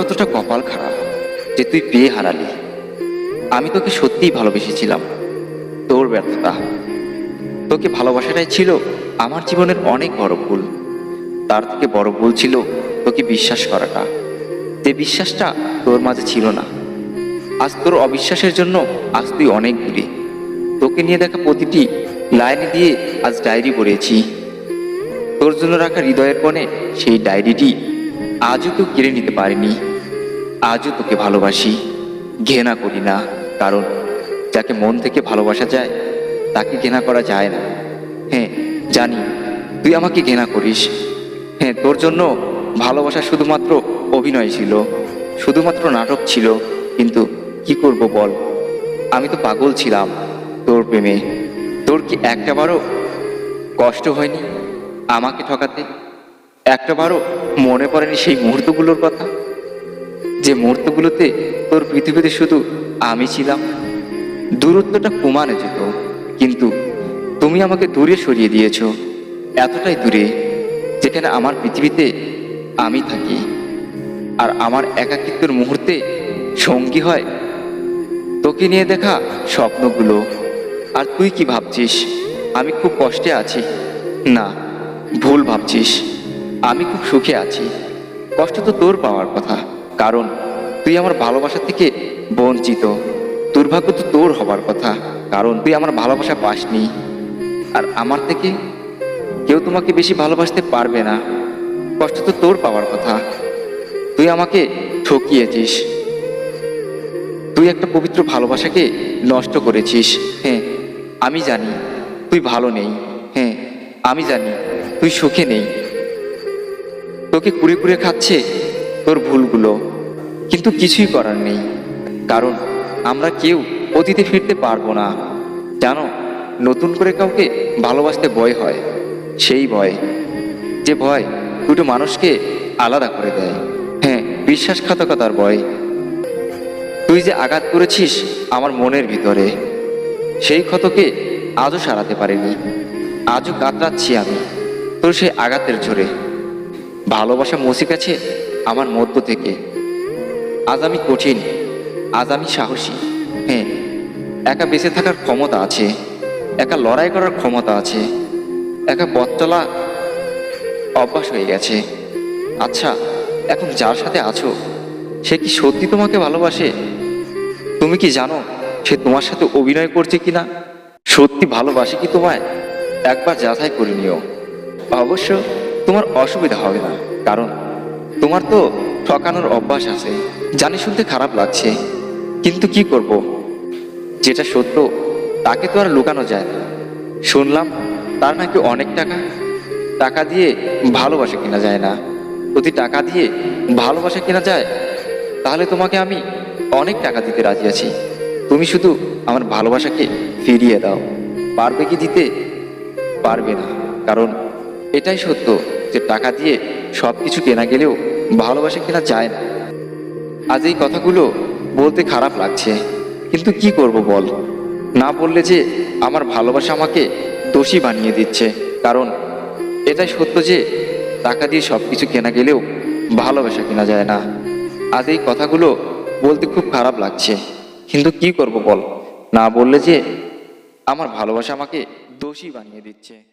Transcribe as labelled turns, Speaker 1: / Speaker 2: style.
Speaker 1: কতটা কপাল খারাপ যে তুই পেয়ে হারালি। আমি তোকে সত্যিই ভালোবেসেছিলাম। তোর ব্যর্থতা। তোকে ভালোবাসাটাই ছিল আমার জীবনের অনেক বড় ভুল। তার থেকে বড় ভুল ছিল তোকে বিশ্বাস করাটা। যে বিশ্বাসটা তোর মাঝে ছিল না। আজ তোর অবিশ্বাসের জন্য আজ তুই অনেক দূরে তোকে নিয়ে দেখা প্রতিটি লাইনে দিয়ে আজ ডায়েরি পড়েছি। তোর জন্য রাখা হৃদয়ের কোণে সেই ডায়েরিটি আজও তো কেড়ে নিতে পারিনি। আজও তোকে ভালোবাসি, ঘৃণা করি না, কারণ যাকে মন থেকে ভালোবাসা যায়, তাকে ঘৃণা করা যায় না। হ্যাঁ জানি, তুই আমাকে ঘৃণা করিস। হ্যাঁ তোর জন্য ভালোবাসা শুধুমাত্র অভিনয় ছিল, শুধুমাত্র নাটক ছিল, কিন্তু কি করব বল? আমি তো পাগল ছিলাম তোর প্রেমে। তোর কি একটাবারও কষ্ট হয়নি আমাকে ঠকাতে? একটাবারও মনে পড়েনি সেই মুহূর্তগুলোর কথা? যে মুহূর্তগুলোতে তোর পৃথিবীতে শুধু আমি ছিলাম, দূরত্বটা কমানো যেত। কিন্তু তুমি আমাকে দূরে সরিয়ে দিয়েছ, এতটাই দূরে যেখানে আমার পৃথিবীতে আমি থাকি। আর আমার একাকিত্বের মুহূর্তে সঙ্গী হয় তোকে নিয়ে দেখা স্বপ্নগুলো। আর তুই কি ভাবছিস? আমি খুব কষ্টে আছি। না, ভুল ভাবছিস। আমি খুব সুখে আছি। কষ্ট তো তোর পাওয়ার কথা। কারণ তুই আমার ভালোবাসা থেকে বঞ্চিত। দুর্ভাগ্য তো তোর হবার কথা, কারণ তুই আমার ভালোবাসা পাসনি। আর আমার থেকে কেউ তোমাকে বেশি ভালোবাসতে পারবে না। কষ্ট তো তোর পাওয়ার কথা। তুই আমাকে ঠকিয়েছিস। তুই একটা পবিত্র ভালোবাসাকে নষ্ট করেছিস। হ্যাঁ আমি জানি তুই ভালো নেই। হ্যাঁ আমি জানি তুই সুখে নেই। তোকে কুড়ে কুড়ে খাচ্ছে তোর ভুলগুলো। কিন্তু কিছুই করার নেই। কারণ আমরা কেউ অতীতে ফিরতে পারব না। জানো, নতুন করে কাউকে ভালোবাসতে ভয় হয়, সেই ভয়। যে ভয় দুটো মানুষকে আলাদা করে দেয়। হ্যাঁ বিশ্বাসঘাতকতার ভয়। তুই যে আঘাত করেছিস আমার মনের ভিতরে, সেই ক্ষতকে আজও সারাতে পারিনি। আজও কাতরাচ্ছি আমি তোর সেই আঘাতের জোরে ভালোবাসা মুছে গেছে আমার মধ্য থেকে। আজ আমি কঠিন, আজ আমি সাহসী। হ্যাঁ একা বেঁচে থাকার ক্ষমতা আছে, একা লড়াই করার ক্ষমতা আছে, একা চলা অভ্যাস হয়ে গেছে। আচ্ছা এখন যার সাথে আছো, সে কি সত্যি তোমাকে ভালোবাসে? তুমি কি জানো সে তোমার সাথে অভিনয় করছে কিনা? সত্যি ভালোবাসে কি তোমায়? একবার যাচাই করে নিও। অবশ্য তোমার অসুবিধা হবে না, কারণ তোমার তো ঠকানোর অভ্যাস আছে। জানি শুনতে খারাপ লাগছে, কিন্তু কি করব? যেটা সত্য, তাকে তো আর লুকানো যায় না। শুনলাম, তার নাকি অনেক টাকা। টাকা দিয়ে ভালোবাসা কেনা যায় না। যদি টাকা দিয়ে ভালোবাসা কেনা যায়? তাহলে তোমাকে আমি অনেক টাকা দিতে রাজি আছি। তুমি শুধু আমার ভালোবাসাকে ফিরিয়ে দাও। পারবে কি দিতে? পারবে না। কারণ এটাই সত্য যে টাকা দিয়ে সব কিছু কেনা গেলেও ভালোবাসা কেনা যায় না। আজ এই কথাগুলো বলতে খারাপ লাগছে। কিন্তু কি করব বল? না বললে যে আমার ভালোবাসা আমাকে দোষী বানিয়ে দিচ্ছে। কারণ এটাই সত্য যে টাকা দিয়ে সব কিছু কেনা গেলেও ভালোবাসা কেনা যায় না। আজ এই কথাগুলো বলতে খুব খারাপ লাগছে। কিন্তু কি করব বল? না বললে যে আমার ভালোবাসা আমাকে দোষী বানিয়ে দিচ্ছে।